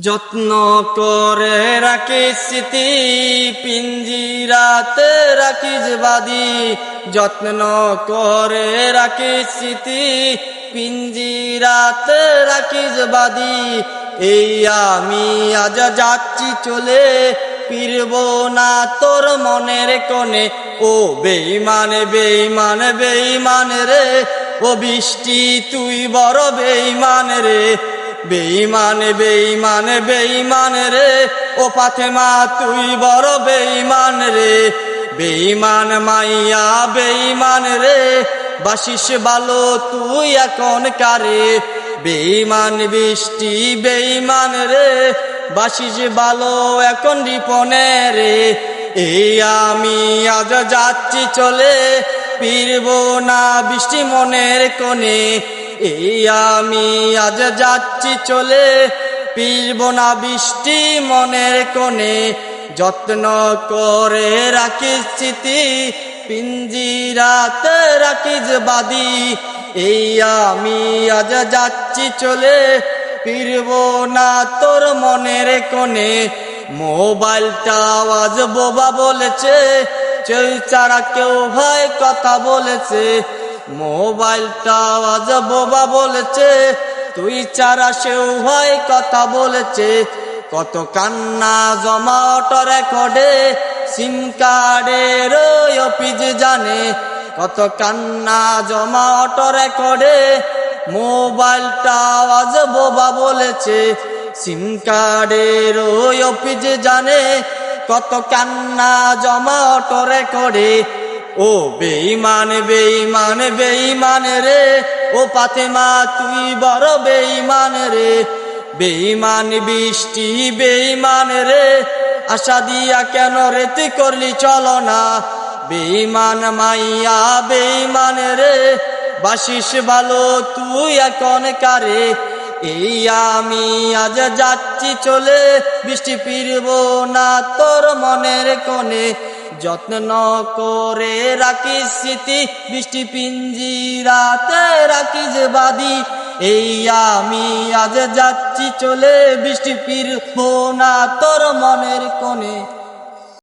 যত্ন করে রাখি স্মৃতি পিঞ্জিরাতে রাখিস বাদি যত্ন করে রাখি স্মৃতি পিঞ্জিরাতে রাখিস বাদি এই আমি আজ যাচ্ছি চলে, ফিরব না তোর মনের কোণে। ও বেইমান বেইমান বেইমান রে, ও বৃষ্টি তুই বড় বেইমান রে। বেইমান বেইমান বেইমান রে। ও পাথেমা তুই বড় বেইমান রে। বেইমান মাইয়া বেইমান রে। বাসিস ভালো তুই এখন কারে? বেইমান বৃষ্টি বেইমান রে। বাসিস ভালো এখন রিপনে রে। এই আমি আজ যাচ্ছি চলে, ফিরব না বৃষ্টি মনের কোণে। এই আমি আজ যাচ্ছি চলে, ফিরব না বৃষ্টি মনের কোণে। যত্ন করে রাখিস স্মৃতি পিঞ্জিরাতে রাখিস বাদি। এই আমি আজ যাচ্ছি চলে, ফিরব না তোর মনের কোণে। মোবাইলটা আওয়াজ বোবা বলেছে, চল কেউ ভাই কথা বলেছে। মোবাইলটা আওয়াজ বোবা বলেছে। তুই চারা সেও ভাই কথা বলেছে। কত কান্না জমা অটো রেকর্ডে, সিম কার্ডের অফিস জানে। কত কান্না জমা অটো রেকর্ডে, মোবাইলটা আওয়াজ বোবা বলেছে। সিম কার্ডের অফিস জানে। কত কান্না জমা অটো রেকর্ডে ও বেইমান বেইমান বেইমান রে। ও পাতেমা তুই বড় বেইমান রে। বেইমান বৃষ্টি বেইমান রে। আশা দিয়া কেন রেতি করলি চলো না। বেইমান মাইয়া বেইমান রে। বাসিস ভালো তুই এখন কারে? এই আমি আজ যাচ্ছি চলে, বৃষ্টি ফিরব না তোর মনের কোণে। যত্ন ন করে রাখিস স্মৃতি, বৃষ্টি পিঞ্জি পিঞ্জিরাতে রাখিস বাদি। এই আমি আজ যাচ্ছি চলে, বৃষ্টি পির না তোর মনের কোণে।